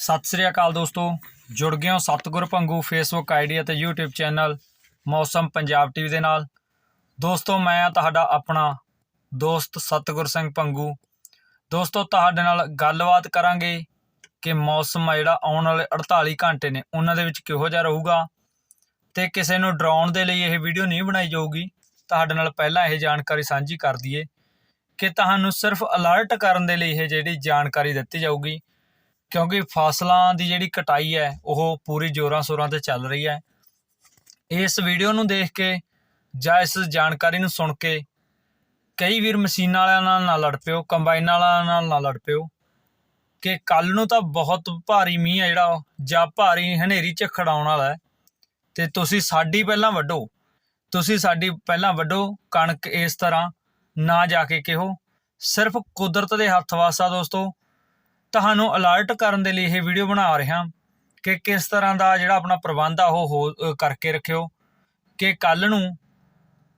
ਸਤਿ ਸ੍ਰੀ ਅਕਾਲ ਦੋਸਤੋ। ਜੁੜ ਗਏ ਹੋ ਸਤਗੁਰ ਪੰਗੂ ਫੇਸਬੁੱਕ ਆਈਡੀ ਅਤੇ YouTube channel Mausam Punjab TV ਦੇ ਨਾਲ। ਦੋਸਤੋ, ਮੈਂ ਤੁਹਾਡਾ ਆਪਣਾ ਦੋਸਤ ਸਤਗੁਰ ਸਿੰਘ ਪੰਗੂ ਦੋਸਤੋ, ਤੁਹਾਡੇ ਨਾਲ ਗੱਲਬਾਤ ਕਰਾਂਗੇ ਕਿ ਮੌਸਮ ਆ ਜਿਹੜਾ ਆਉਣ ਵਾਲੇ 48 ਘੰਟੇ ਨੇ, ਉਹਨਾਂ ਦੇ ਵਿੱਚ ਕਿਹੋ ਜਿਹਾ ਰਹੂਗਾ ਤੇ ਕਿਸੇ ਨੂੰ ਡਰਾਉਣ ਦੇ ਲਈ ਇਹ ਵੀਡੀਓ ਨਹੀਂ ਬਣਾਈ ਜਾਊਗੀ। ਤੁਹਾਡੇ ਨਾਲ ਪਹਿਲਾਂ ਇਹ ਜਾਣਕਾਰੀ ਸਾਂਝੀ ਕਰ ਦਈਏ ਕਿ ਤੁਹਾਨੂੰ ਸਿਰਫ ਅਲਰਟ ਕਰਨ ਦੇ ਲਈ ਇਹ ਜਿਹੜੀ ਜਾਣਕਾਰੀ ਦਿੱਤੀ ਜਾਊਗੀ ਕਿਉਂਕਿ ਫਸਲਾਂ ਦੀ ਜਿਹੜੀ ਕਟਾਈ ਹੈ, ਉਹ ਪੂਰੀ ਜ਼ੋਰਾਂ ਸ਼ੋਰਾਂ ਤੇ ਚੱਲ ਰਹੀ ਹੈ। ਇਸ ਵੀਡੀਓ ਨੂੰ ਦੇਖ ਕੇ ਜਾਂ ਇਸ ਜਾਣਕਾਰੀ ਨੂੰ ਸੁਣ ਕੇ ਕਈ ਵੀਰ ਮਸ਼ੀਨਾਂ ਵਾਲਿਆਂ ਨਾਲ ਨਾ ਲੜ ਪਿਓ, ਕੰਬਾਈਨਾਂ ਵਾਲਿਆਂ ਨਾਲ ਨਾ ਲੜ ਪਿਓ ਕਿ ਕੱਲ ਨੂੰ ਤਾਂ ਬਹੁਤ ਭਾਰੀ ਮੀਂਹ ਹੈ ਜਿਹੜਾ ਜਾਂ ਭਾਰੀ ਹਨੇਰੀ ਝੱਖੜ ਆਉਣ ਵਾਲਾ ਹੈ। ਤੇ ਤੁਸੀਂ ਸਾਡੀ ਪਹਿਲਾਂ ਵੱਢੋ। ਤੁਸੀਂ ਸਾਡੀ ਪਹਿਲਾਂ ਵੱਢੋ ਕਣਕ ਇਸ ਤਰ੍ਹਾਂ ਨਾ ਜਾ ਕੇ ਕਿਹੋ। ਸਿਰਫ ਕੁਦਰਤ ਦੇ ਹੱਥ ਵਾਸਾ ਦੋਸਤੋ ਤੁਹਾਨੂੰ ਅਲਰਟ ਕਰਨ ਦੇ ਲਈ ਇਹ ਵੀਡੀਓ ਬਣਾ ਰਿਹਾ ਕਿ ਕਿਸ ਤਰ੍ਹਾਂ ਦਾ ਜਿਹੜਾ ਆਪਣਾ ਪ੍ਰਬੰਧ ਆ ਉਹ ਹੋ- ਕਰਕੇ ਰੱਖਿਓ ਕਿ ਕੱਲ ਨੂੰ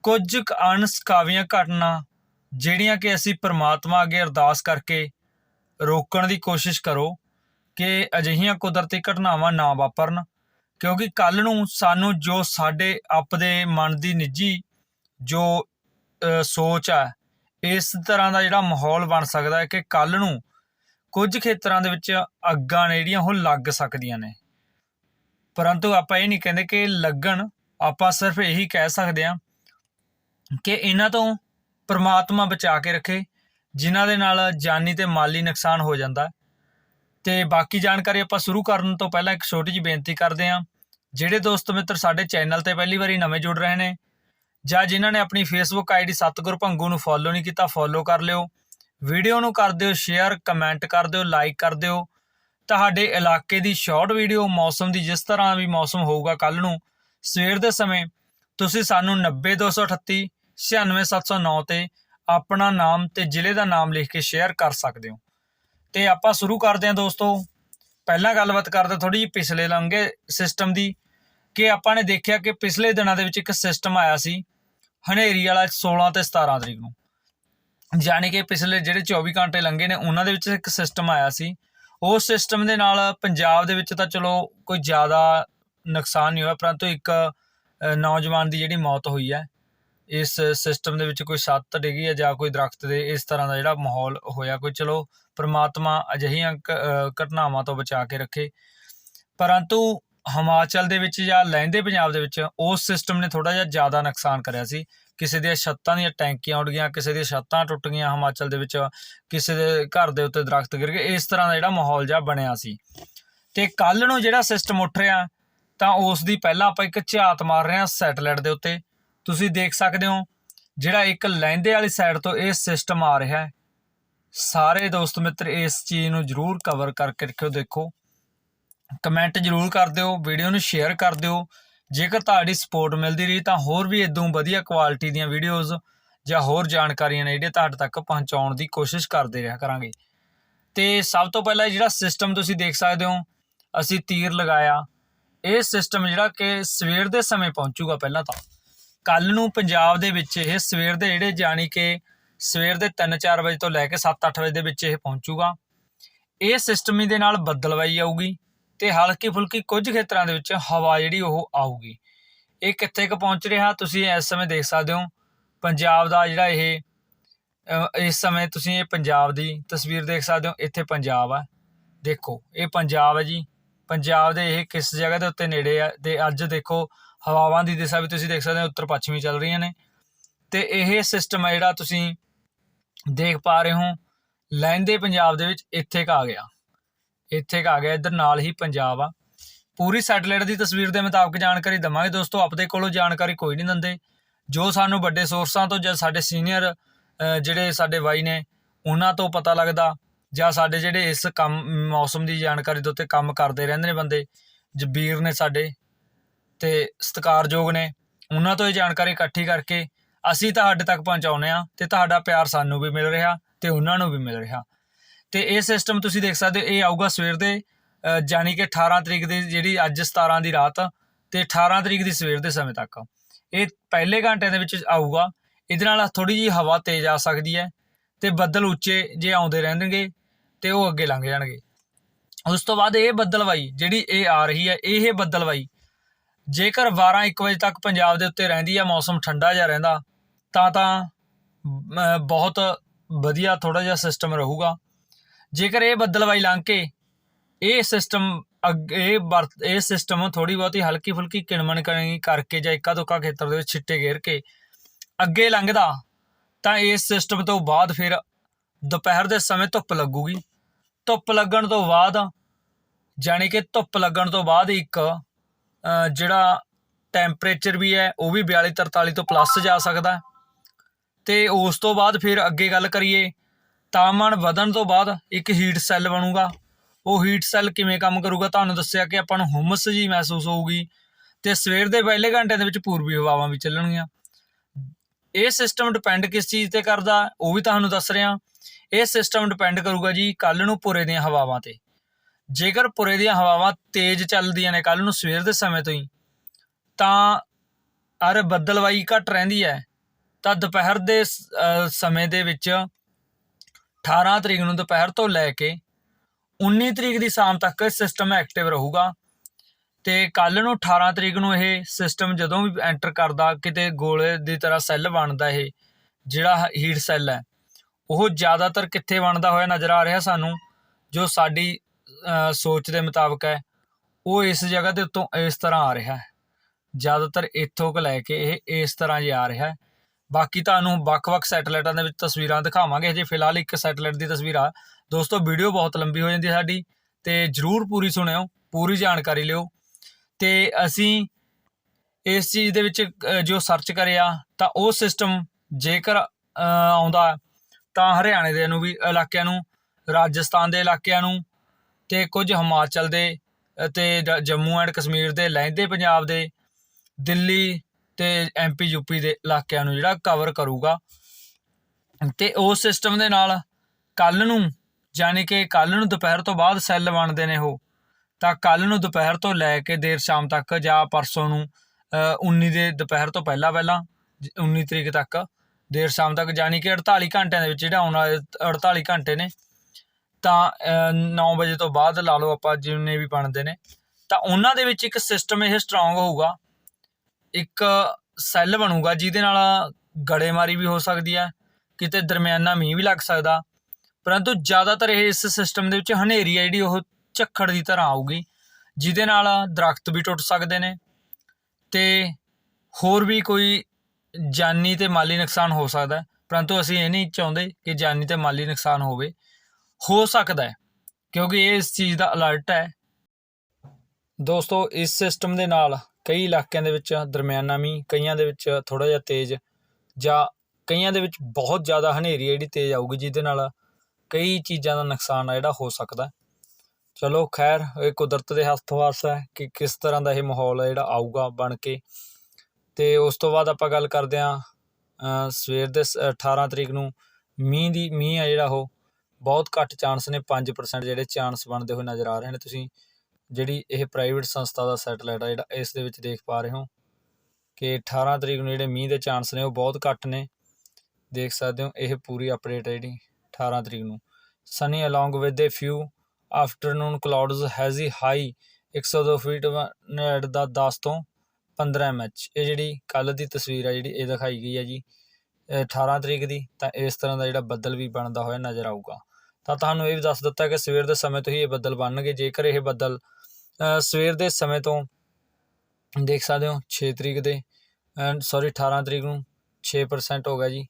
ਕੁਝ ਕੁ ਅਣਸਕਾਵੀਆਂ ਘਟਨਾ ਜਿਹੜੀਆਂ ਕਿ ਅਸੀਂ ਪ੍ਰਮਾਤਮਾ ਅੱਗੇ ਅਰਦਾਸ ਕਰਕੇ ਰੋਕਣ ਦੀ ਕੋਸ਼ਿਸ਼ ਕਰੋ ਕਿ ਅਜਿਹੀਆਂ ਕੁਦਰਤੀ ਘਟਨਾਵਾਂ ਨਾ ਵਾਪਰਨ, ਕਿਉਂਕਿ ਕੱਲ ਨੂੰ ਸਾਨੂੰ ਜੋ ਸਾਡੇ ਆਪਦੇ ਮਨ ਦੀ ਨਿੱਜੀ ਜੋ ਸੋਚ ਆ, ਇਸ ਤਰ੍ਹਾਂ ਦਾ ਜਿਹੜਾ ਮਾਹੌਲ ਬਣ ਸਕਦਾ ਹੈ ਕਿ ਕੱਲ ਨੂੰ ਕੁਝ ਖੇਤਰਾਂ ਦੇ ਵਿੱਚ ਅੱਗਾਂ ਨੇ ਜਿਹੜੀਆਂ ਉਹ ਲੱਗ ਸਕਦੀਆਂ ਨੇ। ਪਰੰਤੂ ਆਪਾਂ ਇਹ ਨਹੀਂ ਕਹਿੰਦੇ ਕਿ ਲੱਗਣ, ਆਪਾਂ ਸਿਰਫ ਇਹੀ ਕਹਿ ਸਕਦੇ ਹਾਂ ਕਿ ਇਹਨਾਂ ਤੋਂ ਪਰਮਾਤਮਾ ਬਚਾ ਕੇ ਰੱਖੇ, ਜਿਨ੍ਹਾਂ ਦੇ ਨਾਲ ਜਾਨੀ ਤੇ ਮਾਲੀ ਨੁਕਸਾਨ ਹੋ ਜਾਂਦਾ। ਹੈ। ਤੇ ਬਾਕੀ ਜਾਣਕਾਰੀ ਆਪਾਂ ਸ਼ੁਰੂ ਕਰਨ ਤੋਂ ਪਹਿਲਾਂ ਇੱਕ ਛੋਟੀ ਜਿਹੀ ਬੇਨਤੀ ਕਰਦੇ ਹਾਂ। ਜਿਹੜੇ ਦੋਸਤ ਮਿੱਤਰ ਸਾਡੇ ਚੈਨਲ ਤੇ ਪਹਿਲੀ ਵਾਰੀ ਨਵੇਂ ਜੁੜ ਰਹੇ ਨੇ ਜਾਂ ਜਿਨ੍ਹਾਂ ਨੇ ਆਪਣੀ ਫੇਸਬੁੱਕ ਆਈਡੀ ਸਤਗੁਰ ਭੰਗੂ ਨੂੰ ਫੋਲੋ ਨਹੀਂ ਕੀਤਾ, ਫੋਲੋ ਕਰ ਲਿਓ। ਵੀਡੀਓ ਨੂੰ ਕਰ ਦਿਓ ਸ਼ੇਅਰ ਕਮੈਂਟ ਕਰ ਦਿਓ ਲਾਈਕ ਕਰ ਦਿਓ। ਤੁਹਾਡੇ ਇਲਾਕੇ ਦੀ ਸ਼ਾਰਟ ਵੀਡੀਓ ਮੌਸਮ ਦੀ ਜਿਸ ਤਰ੍ਹਾਂ ਵੀ ਮੌਸਮ ਹੋਊਗਾ ਕੱਲ ਨੂੰ, ਸਵੇਰ ਦੇ ਸਮੇਂ ਤੁਸੀਂ ਸਾਨੂੰ 90238 96709 ਤੇ ਆਪਣਾ ਨਾਮ ਤੇ ਜ਼ਿਲ੍ਹੇ ਦਾ ਨਾਮ ਲਿਖ ਕੇ ਸ਼ੇਅਰ ਕਰ ਸਕਦੇ ਹੋ। ਤੇ ਆਪਾਂ ਸ਼ੁਰੂ ਕਰਦੇ ਹਾਂ ਦੋਸਤੋ। ਪਹਿਲਾਂ ਗੱਲਬਾਤ ਕਰਦੇ ਥੋੜੀ ਜਿਹੀ ਪਿਛਲੇ ਲੰਘੇ ਸਿਸਟਮ ਦੀ, ਕਿ ਆਪਾਂ ਨੇ ਦੇਖਿਆ ਕਿ ਪਿਛਲੇ ਦਿਨਾਂ ਦੇ ਵਿੱਚ ਇੱਕ ਸਿਸਟਮ ਆਇਆ ਸੀ, ਹਨੇਰੀ ਵਾਲਾ 16 ਤੇ 17 ਤਰੀਕ ਨੂੰ। ਜਾਣੀ ਕਿ ਪਿਛਲੇ ਜਿਹੜੇ 24 ਘੰਟੇ ਲੰਘੇ ਨੇ, ਉਹਨਾਂ ਦੇ ਵਿੱਚ ਇੱਕ ਸਿਸਟਮ ਆਇਆ ਸੀ। ਉਸ ਸਿਸਟਮ ਦੇ ਨਾਲ ਪੰਜਾਬ ਦੇ ਵਿੱਚ ਤਾਂ ਚਲੋ ਕੋਈ ਜ਼ਿਆਦਾ ਨੁਕਸਾਨ ਨਹੀਂ ਹੋਇਆ, ਪਰੰਤੂ ਇੱਕ ਨੌਜਵਾਨ ਦੀ ਜਿਹੜੀ ਮੌਤ ਹੋਈ ਹੈ, ਇਸ ਸਿਸਟਮ ਦੇ ਵਿੱਚ ਕੋਈ ਸੱਤ ਡਿੱਗੀ ਹੈ ਜਾਂ ਕੋਈ ਦਰਖਤ ਦੇ ਇਸ ਤਰ੍ਹਾਂ ਦਾ ਜਿਹੜਾ ਮਾਹੌਲ ਹੋਇਆ, ਕੋਈ ਚਲੋ ਪ੍ਰਮਾਤਮਾ ਅਜਿਹੀਆਂ ਕ- ਘਟਨਾਵਾਂ ਤੋਂ ਬਚਾ ਕੇ ਰੱਖੇ। ਪਰੰਤੂ ਹਿਮਾਚਲ ਦੇ ਵਿੱਚ ਜਾਂ ਲਹਿੰਦੇ ਪੰਜਾਬ ਦੇ ਵਿੱਚ ਉਸ ਸਿਸਟਮ ਨੇ ਥੋੜਾ ਜਿਹਾ ਜ਼ਿਆਦਾ ਨੁਕਸਾਨ ਕਰਿਆ ਸੀ। ਕਿਸੇ ਦੀਆਂ ਛੱਤਾਂ ਦੀਆਂ ਟੈਂਕੀਆਂ ਉੱਡ ਗਈਆਂ, ਕਿਸੇ ਦੀਆਂ ਛੱਤਾਂ ਟੁੱਟ ਗਈਆਂ ਹਿਮਾਚਲ ਦੇ ਵਿੱਚ, ਕਿਸੇ ਦੇ ਘਰ ਦੇ ਉੱਤੇ ਦਰਖਤ ਗਿਰ ਗਏ, ਇਸ ਤਰ੍ਹਾਂ ਦਾ ਜਿਹੜਾ ਮਾਹੌਲ ਜਿਹਾ ਬਣਿਆ ਸੀ। ਤੇ ਕੱਲ ਨੂੰ ਜਿਹੜਾ ਸਿਸਟਮ ਉੱਠ ਰਿਹਾ, ਤਾਂ ਉਸ ਦੀ ਪਹਿਲਾਂ ਆਪਾਂ ਇੱਕ ਝਾਤ ਮਾਰ ਰਹੇ ਹਾਂ ਸੈਟਲਾਈਟ ਦੇ ਉੱਤੇ। ਤੁਸੀਂ ਦੇਖ ਸਕਦੇ ਹੋ, ਜਿਹੜਾ ਇੱਕ ਲਹਿੰਦੇ ਵਾਲੀ ਸਾਈਡ ਤੋਂ ਇਹ ਸਿਸਟਮ ਆ ਰਿਹਾ ਹੈ। ਸਾਰੇ ਦੋਸਤ ਮਿੱਤਰ, ਇਸ ਚੀਜ਼ ਨੂੰ ਜਰੂਰ ਕਵਰ ਕਰਕੇ ਰੱਖਿਓ, ਦੇਖੋ। ਕਮੈਂਟ ਜਰੂਰ ਕਰ ਦਿਓ ਵੀਡੀਓ ਨੂੰ ਸ਼ੇਅਰ ਕਰ ਦਿਓ। ਜੇਕਰ ਤੁਹਾਡੀ ਸਪੋਰਟ ਮਿਲਦੀ ਰਹੀ ਤਾਂ ਹੋਰ ਵੀ ਇਦੋਂ ਵਧੀਆ ਕੁਆਲਿਟੀ ਦੀਆਂ ਵੀਡੀਓਜ਼ ਜਾਂ ਹੋਰ ਜਾਣਕਾਰੀਆਂ ਨੇ ਜਿਹੜੇ ਤੁਹਾਡੇ ਤੱਕ ਪਹੁੰਚਾਉਣ ਦੀ ਕੋਸ਼ਿਸ਼ ਕਰਦੇ ਰਿਹਾ ਕਰਾਂਗੇ। ਤੇ ਸਭ ਤੋਂ ਪਹਿਲਾਂ ਜਿਹੜਾ ਸਿਸਟਮ ਤੁਸੀਂ ਦੇਖ ਸਕਦੇ ਹੋ, ਅਸੀਂ ਤੀਰ ਲਗਾਇਆ। ਇਹ ਸਿਸਟਮ ਜਿਹੜਾ ਕਿ ਸਵੇਰ ਦੇ ਸਮੇਂ ਪਹੁੰਚੂਗਾ ਪਹਿਲਾਂ ਤਾਂ। ਕੱਲ ਨੂੰ ਪੰਜਾਬ ਦੇ ਵਿੱਚ ਇਹ ਸਵੇਰ ਦੇ ਜਿਹੜੇ ਜਾਣੀ ਕਿ ਸਵੇਰ ਦੇ 3-4 ਵਜੇ ਤੋਂ ਲੈ ਕੇ 7-8 ਵਜੇ ਦੇ ਵਿੱਚ ਇਹ ਪਹੁੰਚੂਗਾ। ਇਹ ਸਿਸਟਮ ਹੀ ਦੇ ਨਾਲ ਬੱਦਲਵਾਈ ਆਊਗੀ। ਤੇ ਹਲਕੀ ਫੁਲਕੀ ਕੁਝ ਖੇਤਰਾਂ ਦੇ ਵਿੱਚ ਹਵਾ ਜਿਹੜੀ ਉਹ ਆਊਗੀ। ਇਹ ਕਿੱਥੇ ਕੁ ਪਹੁੰਚ ਰਿਹਾ, ਤੁਸੀਂ ਇਸ ਸਮੇਂ ਦੇਖ ਸਕਦੇ ਹੋ। ਪੰਜਾਬ ਦਾ ਜਿਹੜਾ ਇਹ ਇਸ ਸਮੇਂ ਤੁਸੀਂ ਇਹ ਪੰਜਾਬ ਦੀ ਤਸਵੀਰ ਦੇਖ ਸਕਦੇ ਹੋ। ਇੱਥੇ ਪੰਜਾਬ ਆ। ਦੇਖੋ, ਇਹ ਪੰਜਾਬ ਹੈ ਜੀ। ਪੰਜਾਬ ਦੇ ਇਹ ਕਿਸ ਜਗ੍ਹਾ ਦੇ ਉੱਤੇ ਨੇੜੇ ਆ? ਤੇ ਅੱਜ ਦੇਖੋ, ਹਵਾਵਾਂ ਦੀ ਦਿਸ਼ਾ ਵੀ ਤੁਸੀਂ ਦੇਖ ਸਕਦੇ ਹੋ ਉੱਤਰ ਪੱਛਮੀ ਚੱਲ ਰਹੀਆਂ ਨੇ। ਤੇ ਇਹ ਸਿਸਟਮ ਹੈ ਜਿਹੜਾ ਤੁਸੀਂ ਦੇਖ ਪਾ ਰਹੇ ਹੋ, ਲਹਿੰਦੇ ਪੰਜਾਬ ਦੇ ਵਿੱਚ ਇੱਥੇ ਕ ਆ ਗਿਆ। ਇੱਥੇ ਕ ਆ ਗਿਆ, ਇੱਧਰ ਨਾਲ ਹੀ ਪੰਜਾਬ ਆ। ਪੂਰੀ ਸੈਟੇਲਾਈਟ ਦੀ ਤਸਵੀਰ ਦੇ ਮੁਤਾਬਕ ਜਾਣਕਾਰੀ ਦਵਾਂਗੇ ਦੋਸਤੋ, ਆਪਦੇ ਕੋਲੋਂ ਜਾਣਕਾਰੀ ਕੋਈ ਨਹੀਂ ਦਿੰਦੇ। ਜੋ ਸਾਨੂੰ ਵੱਡੇ ਸੋਰਸਾਂ ਤੋਂ ਜਾਂ ਸਾਡੇ ਸੀਨੀਅਰ ਜਿਹੜੇ ਸਾਡੇ ਬਾਈ ਨੇ, ਉਹਨਾਂ ਤੋਂ ਪਤਾ ਲੱਗਦਾ, ਜਾਂ ਸਾਡੇ ਜਿਹੜੇ ਇਸ ਕੰਮ, ਮੌਸਮ ਦੀ ਜਾਣਕਾਰੀ ਦੇ ਉੱਤੇ ਕੰਮ ਕਰਦੇ ਰਹਿੰਦੇ ਨੇ ਬੰਦੇ, ਜਬੀਰ ਨੇ ਸਾਡੇ, ਤੇ ਸਤਿਕਾਰਯੋਗ ਨੇ, ਉਹਨਾਂ ਤੋਂ ਇਹ ਜਾਣਕਾਰੀ ਇਕੱਠੀ ਕਰਕੇ ਅਸੀਂ ਤੁਹਾਡੇ ਤੱਕ ਪਹੁੰਚਾਉਂਦੇ ਆ ਤੇ ਤੁਹਾਡਾ ਪਿਆਰ ਸਾਨੂੰ ਵੀ ਮਿਲ ਰਿਹਾ, ਤੇ ਉਹਨਾਂ ਨੂੰ ਵੀ ਮਿਲ ਰਿਹਾ। ਤੇ ਇਹ ਸਿਸਟਮ ਤੁਸੀਂ ਦੇਖ ਸਕਦੇ ਹੋ ਇਹ ਆਊਗਾ ਸਵੇਰ ਦੇ ਅ, ਜਾਣੀ ਕਿ 18 ਤਰੀਕ ਦੀ ਜਿਹੜੀ ਅੱਜ 17 ਦੀ ਰਾਤ ਤੇ 18 ਤਰੀਕ ਦੀ ਸਵੇਰ ਦੇ ਸਮੇਂ ਤੱਕ ਇਹ ਪਹਿਲੇ ਘੰਟੇ ਦੇ ਵਿੱਚ ਆਊਗਾ। ਇਹਦੇ ਨਾਲ ਥੋੜੀ ਜਿਹੀ ਹਵਾ ਤੇਜ਼ ਆ ਸਕਦੀ ਹੈ ਤੇ ਬੱਦਲ ਉੱਚੇ ਜੇ ਆਉਂਦੇ ਰਹਿਣਗੇ ਤੇ ਉਹ ਅੱਗੇ ਲੰਘ ਜਾਣਗੇ। ਉਸ ਤੋਂ ਬਾਅਦ ਇਹ ਬੱਦਲਵਾਈ ਜਿਹੜੀ ਇਹ ਆ ਰਹੀ ਹੈ ਇਹ ਬੱਦਲਵਾਈ ਜੇਕਰ 12 1 ਵਜੇ ਤੱਕ ਪੰਜਾਬ ਦੇ ਉੱਤੇ ਰਹਿੰਦੀ ਹੈ ਮੌਸਮ ਠੰਡਾ ਜਿਹਾ ਰਹਿੰਦਾ ਤਾਂ ਤਾਂ ਬਹੁਤ ਵਧੀਆ ਥੋੜਾ ਜਿਹਾ ਸਿਸਟਮ ਰਹੂਗਾ। ਜੇਕਰ ਇਹ ਬੱਦਲਵਾਈ ਲੰਘ ਕੇ ਇਹ ਸਿਸਟਮ ਇਹ ਵਰਤ- ਇਹ ਸਿਸਟਮ ਥੋੜੀ ਬਹੁਤੀ ਹਲਕੀ ਫੁਲਕੀ ਕਿਣਮਣ ਕਰਨੀ ਕਰਕੇ ਜਾਂ ਇੱਕਾ ਦੁੱਕਾ ਖੇਤਰ ਦੇ ਵਿੱਚ ਛਿੱਟੇ ਘੇਰ ਕੇ ਅੱਗੇ ਲੰਘਦਾ, ਤਾਂ ਇਸ ਸਿਸਟਮ ਤੋਂ ਬਾਅਦ ਫਿਰ ਦੁਪਹਿਰ ਦੇ ਸਮੇਂ ਧੁੱਪ ਲੱਗੂਗੀ ਧੁੱਪ ਲੱਗਣ ਤੋਂ ਬਾਅਦ, ਜਾਣੀ ਕਿ ਧੁੱਪ ਲੱਗਣ ਤੋਂ ਬਾਅਦ ਇੱਕ ਜਿਹੜਾ ਟੈਂਪਰੇਚਰ ਵੀ ਹੈ, ਉਹ ਵੀ 42 43 ਤੋਂ ਪਲੱਸ ਜਾ ਸਕਦਾ ਹੈ। ਤੇ ਉਸ ਤੋਂ ਬਾਅਦ ਫਿਰ ਅੱਗੇ ਗੱਲ ਕਰੀਏ ਤਾਪਮਾਨ ਵਧਣ ਤੋਂ ਬਾਅਦ ਇੱਕ ਹੀਟ ਸੈੱਲ ਬਣੂਗਾ। ਉਹ ਹੀਟ ਸੈੱਲ ਕਿਵੇਂ ਕੰਮ ਕਰੂਗਾ ਤੁਹਾਨੂੰ ਦੱਸਿਆ ਕਿ ਆਪਾਂ ਨੂੰ ਹੁਮਸ ਜੀ ਮਹਿਸੂਸ ਹੋਊਗੀ ਤੇ ਸਵੇਰ ਦੇ ਪਹਿਲੇ ਘੰਟੇ ਦੇ ਵਿੱਚ ਪੂਰਬੀ ਹਵਾਵਾਂ ਵੀ ਚੱਲਣਗੀਆਂ। ਇਹ ਸਿਸਟਮ ਡਿਪੈਂਡ ਕਿਸ ਚੀਜ਼ ਤੇ ਕਰਦਾ, ਉਹ ਵੀ ਤੁਹਾਨੂੰ ਦੱਸ ਰਿਹਾ। ਇਹ ਸਿਸਟਮ ਡਿਪੈਂਡ ਕਰੂਗਾ ਜੀ ਕੱਲ ਨੂੰ ਪੁਰੇ ਦੀਆਂ ਹਵਾਵਾਂ ਤੇ। ਜੇਕਰ ਪੁਰੇ ਦੀਆਂ ਹਵਾਵਾਂ ਤੇਜ਼ ਚੱਲਦੀਆਂ ਨੇ ਕੱਲ ਨੂੰ ਸਵੇਰ ਦੇ ਸਮੇਂ ਤੋਂ ਹੀ, ਤਾਂ ਅਰ ਬੱਦਲਵਾਈ ਘਟ ਰਹਿੰਦੀ ਹੈ। ਤਾਂ ਦੁਪਹਿਰ ਦੇ ਸਮੇਂ ਦੇ ਵਿੱਚ 18 ਤਰੀਕ ਨੂੰ ਦੁਪਹਿਰ ਤੋਂ ਲੈ ਕੇ 19 ਤਰੀਕ ਦੀ ਸ਼ਾਮ ਤੱਕ ਸਿਸਟਮ ਐਕਟਿਵ ਰਹੂਗਾ। ਤੇ ਕੱਲ ਨੂੰ 18 ਤਰੀਕ ਨੂੰ ਇਹ ਸਿਸਟਮ ਜਦੋਂ ਵੀ ਐਂਟਰ ਕਰਦਾ, ਕਿਤੇ ਗੋਲੇ ਦੀ ਤਰ੍ਹਾਂ ਸੈੱਲ ਬਣਦਾ ਇਹ, ਜਿਹੜਾ ਹੀਟ ਸੈੱਲ ਹੈ, ਉਹ ਜ਼ਿਆਦਾਤਰ ਕਿੱਥੇ ਬਣਦਾ ਹੋਇਆ ਨਜ਼ਰ ਆ ਰਿਹਾ ਸਾਨੂੰ, ਜੋ ਸਾਡੀ ਸੋਚ ਦੇ ਮੁਤਾਬਕ ਹੈ, ਉਹ ਇਸ ਜਗ੍ਹਾ ਦੇ ਉੱਤੋਂ ਇਸ ਤਰ੍ਹਾਂ ਆ ਰਿਹਾ ਹੈ। ਜ਼ਿਆਦਾਤਰ ਇੱਥੋਂ ਕੁ ਲੈ ਕੇ ਇਹ ਇਸ ਤਰ੍ਹਾਂ ਹੀ ਆ ਰਿਹਾ ਹੈ। ਬਾਕੀ ਤੁਹਾਨੂੰ ਵੱਖ-ਵੱਖ ਸੈਟਲਾਈਟਾਂ ਦੇ ਵਿੱਚ ਤਸਵੀਰਾਂ ਦਿਖਾਵਾਂਗੇ। ਹਜੇ ਫਿਲਹਾਲ ਇੱਕ ਸੈਟਲਾਈਟ ਦੀ ਤਸਵੀਰ ਆ। ਦੋਸਤੋ, ਵੀਡੀਓ ਬਹੁਤ ਲੰਬੀ ਹੋ ਜਾਂਦੀ ਹੈ ਸਾਡੀ, ਤੇ ਜਰੂਰ ਪੂਰੀ ਸੁਣਿਓ, ਪੂਰੀ ਜਾਣਕਾਰੀ ਲਿਓ। ਤੇ ਅਸੀਂ ਇਸ ਚੀਜ਼ ਦੇ ਵਿੱਚ ਜੋ ਸਰਚ ਕਰਿਆ, ਤਾਂ ਉਹ ਸਿਸਟਮ ਜੇਕਰ ਆਉਂਦਾ, ਤਾਂ ਹਰਿਆਣੇ ਦੇ ਨੂੰ ਵੀ, ਇਲਾਕਿਆਂ ਨੂੰ, ਰਾਜਸਥਾਨ ਦੇ ਇਲਾਕਿਆਂ ਨੂੰ, ਤੇ ਕੁਝ ਹਿਮਾਚਲ ਦੇ ਅਤੇ ਜੰਮੂ ਐਂਡ ਕਸ਼ਮੀਰ ਦੇ, ਲਹਿੰਦੇ ਪੰਜਾਬ ਦੇ, ਦਿੱਲੀ ਤੇ ਐਮਪੀ ਯੂਪੀ ਦੇ ਇਲਾਕਿਆਂ ਨੂੰ ਜਿਹੜਾ ਕਵਰ ਕਰੂਗਾ। ਅਤੇ ਉਸ ਸਿਸਟਮ ਦੇ ਨਾਲ ਕੱਲ ਨੂੰ ਯਾਨੀ ਕਿ ਕੱਲ ਨੂੰ ਦੁਪਹਿਰ ਤੋਂ ਬਾਅਦ ਸੈੱਲ ਬਣਦੇ ਨੇ ਉਹ ਤਾਂ ਕੱਲ ਨੂੰ ਦੁਪਹਿਰ ਤੋਂ ਲੈ ਕੇ ਦੇਰ ਸ਼ਾਮ ਤੱਕ ਜਾਂ ਪਰਸੋਂ ਨੂੰ ਅ, 19 ਦੇ ਦੁਪਹਿਰ ਤੋਂ ਪਹਿਲਾਂ ਪਹਿਲਾਂ ਜ- 19 ਤਰੀਕ ਤੱਕ ਦੇਰ ਸ਼ਾਮ ਤੱਕ ਯਾਨੀ ਕਿ 48 ਘੰਟਿਆਂ ਦੇ ਵਿੱਚ ਜਿਹੜਾ ਆਉਣ ਵਾਲੇ 48 ਘੰਟੇ ਨੇ ਤਾਂ 9 ਵਜੇ ਤੋਂ ਬਾਅਦ ਲਾ ਲਓ ਆਪਾਂ ਜਿੰਨੇ ਵੀ ਬਣਦੇ ਨੇ ਤਾਂ ਉਹਨਾਂ ਦੇ ਵਿੱਚ ਇੱਕ ਸਿਸਟਮ ਇਹ ਸਟਰੋਂਗ ਹੋਊਗਾ ਇੱਕ ਸੈੱਲ ਬਣੂਗਾ ਜਿਹਦੇ ਨਾਲ ਗੜੇਮਾਰੀ ਵੀ ਹੋ ਸਕਦੀ ਹੈ, ਕਿਤੇ ਦਰਮਿਆਨਾ ਮੀਂਹ ਵੀ ਲੱਗ ਸਕਦਾ। ਪਰੰਤੂ ਜ਼ਿਆਦਾਤਰ ਇਹ ਇਸ ਸਿਸਟਮ ਦੇ ਵਿੱਚ ਹਨੇਰੀ ਹੈ ਜਿਹੜੀ ਉਹ ਝੱਖੜ ਦੀ ਤਰ੍ਹਾਂ ਆਊਗੀ, ਜਿਹਦੇ ਨਾਲ ਦਰਖਤ ਵੀ ਟੁੱਟ ਸਕਦੇ ਨੇ ਤੇ ਹੋਰ ਵੀ ਕੋਈ ਜਾਨੀ ਤੇ ਮਾਲੀ ਨੁਕਸਾਨ ਹੋ ਸਕਦਾ ਪਰੰਤੂ ਅਸੀਂ ਇਹ ਨਹੀਂ ਚਾਹੁੰਦੇ ਕਿ ਜਾਨੀ ਤੇ ਮਾਲੀ ਨੁਕਸਾਨ ਹੋਵੇ। ਹੋ ਸਕਦਾ ਹੈ, ਕਿਉਂਕਿ ਇਹ ਇਸ ਚੀਜ਼ ਦਾ ਅਲਰਟ ਹੈ। ਦੋਸਤੋ, ਇਸ ਸਿਸਟਮ ਦੇ ਨਾਲ ਕਈ ਇਲਾਕਿਆਂ ਦੇ ਵਿੱਚ ਦਰਮਿਆਨਾ ਮੀਂਹ, ਕਈਆਂ ਦੇ ਵਿੱਚ ਥੋੜ੍ਹਾ ਜਿਹਾ ਤੇਜ਼ ਜਾਂ ਕਈਆਂ ਦੇ ਵਿੱਚ ਬਹੁਤ ਜ਼ਿਆਦਾ ਹਨੇਰੀ ਜਿਹੜੀ ਤੇਜ਼ ਆਊਗੀ ਜਿਹਦੇ ਨਾਲ ਕਈ ਚੀਜ਼ਾਂ ਦਾ ਨੁਕਸਾਨ ਆ ਜਿਹੜਾ ਹੋ ਸਕਦਾ। ਚਲੋ ਖੈਰ, ਇਹ ਕੁਦਰਤ ਦੇ ਹੱਥ ਵਾਸ ਹੈ ਕਿ ਕਿਸ ਤਰ੍ਹਾਂ ਦਾ ਇਹ ਮਾਹੌਲ ਹੈ ਜਿਹੜਾ ਆਊਗਾ ਬਣ ਕੇ। ਤੇ ਉਸ ਤੋਂ ਬਾਅਦ ਆਪਾਂ ਗੱਲ ਕਰਦੇ ਹਾਂ ਸਵੇਰ ਦੇ ਸ- 18 ਤਰੀਕ ਨੂੰ ਮੀਂਹ ਦੀ, ਮੀਂਹ ਆ ਜਿਹੜਾ ਉਹ, ਬਹੁਤ ਘੱਟ ਚਾਂਸ ਨੇ 5% ਜਿਹੜੇ ਚਾਂਸ ਬਣਦੇ ਹੋਏ ਨਜ਼ਰ ਆ ਰਹੇ ਨੇ। ਤੁਸੀਂ ਜਿਹੜੀ ਇਹ ਪ੍ਰਾਈਵੇਟ ਸੰਸਥਾ ਦਾ ਸੈਟਲਾਈਟ ਆ, ਜਿਹੜਾ ਇਸ ਦੇ ਵਿੱਚ ਦੇਖ ਪਾ ਰਹੇ ਹੋ ਕਿ 18 ਤਰੀਕ ਨੂੰ ਜਿਹੜੇ ਮੀਂਹ ਦੇ ਚਾਂਸ ਨੇ, ਉਹ ਬਹੁਤ ਘੱਟ ਨੇ। ਦੇਖ ਸਕਦੇ ਹੋ, ਇਹ ਪੂਰੀ ਅਪਡੇਟ ਹੈ ਜਿਹੜੀ 18 ਤਰੀਕ ਨੂੰ। Sunny along with a few afternoon clouds hazy high 102 feet net ਦਾ 10 ਤੋਂ 15 ਐਮਐਚ ਇਹ ਜਿਹੜੀ ਕੱਲ ਦੀ ਤਸਵੀਰ ਹੈ ਜਿਹੜੀ ਇਹ ਦਿਖਾਈ ਗਈ ਹੈ ਜੀ, ਇਹ 18 ਤਰੀਕ ਦੀ, ਤਾਂ ਇਸ ਤਰ੍ਹਾਂ ਦਾ ਜਿਹੜਾ ਬੱਦਲ ਵੀ ਬਣਦਾ ਹੋਇਆ ਨਜ਼ਰ ਆਊਗਾ। ਤਾਂ ਤੁਹਾਨੂੰ ਇਹ ਵੀ ਦੱਸ ਦਿੱਤਾ ਕਿ ਸਵੇਰ ਦੇ ਸਮੇਂ ਤੋਂ ਹੀ ਇਹ ਬੱਦਲ ਬਣਨਗੇ। ਜੇਕਰ ਇਹ ਬੱਦਲ ਸਵੇਰ ਦੇ ਸਮੇਂ ਤੋਂ ਦੇਖ ਸਕਦੇ ਹੋ ਛੇ ਤਰੀਕ ਦੇ ਸੋਰੀ ਅਠਾਰਾਂ ਤਰੀਕ ਨੂੰ 6% ਹੋ ਗਿਆ ਜੀ।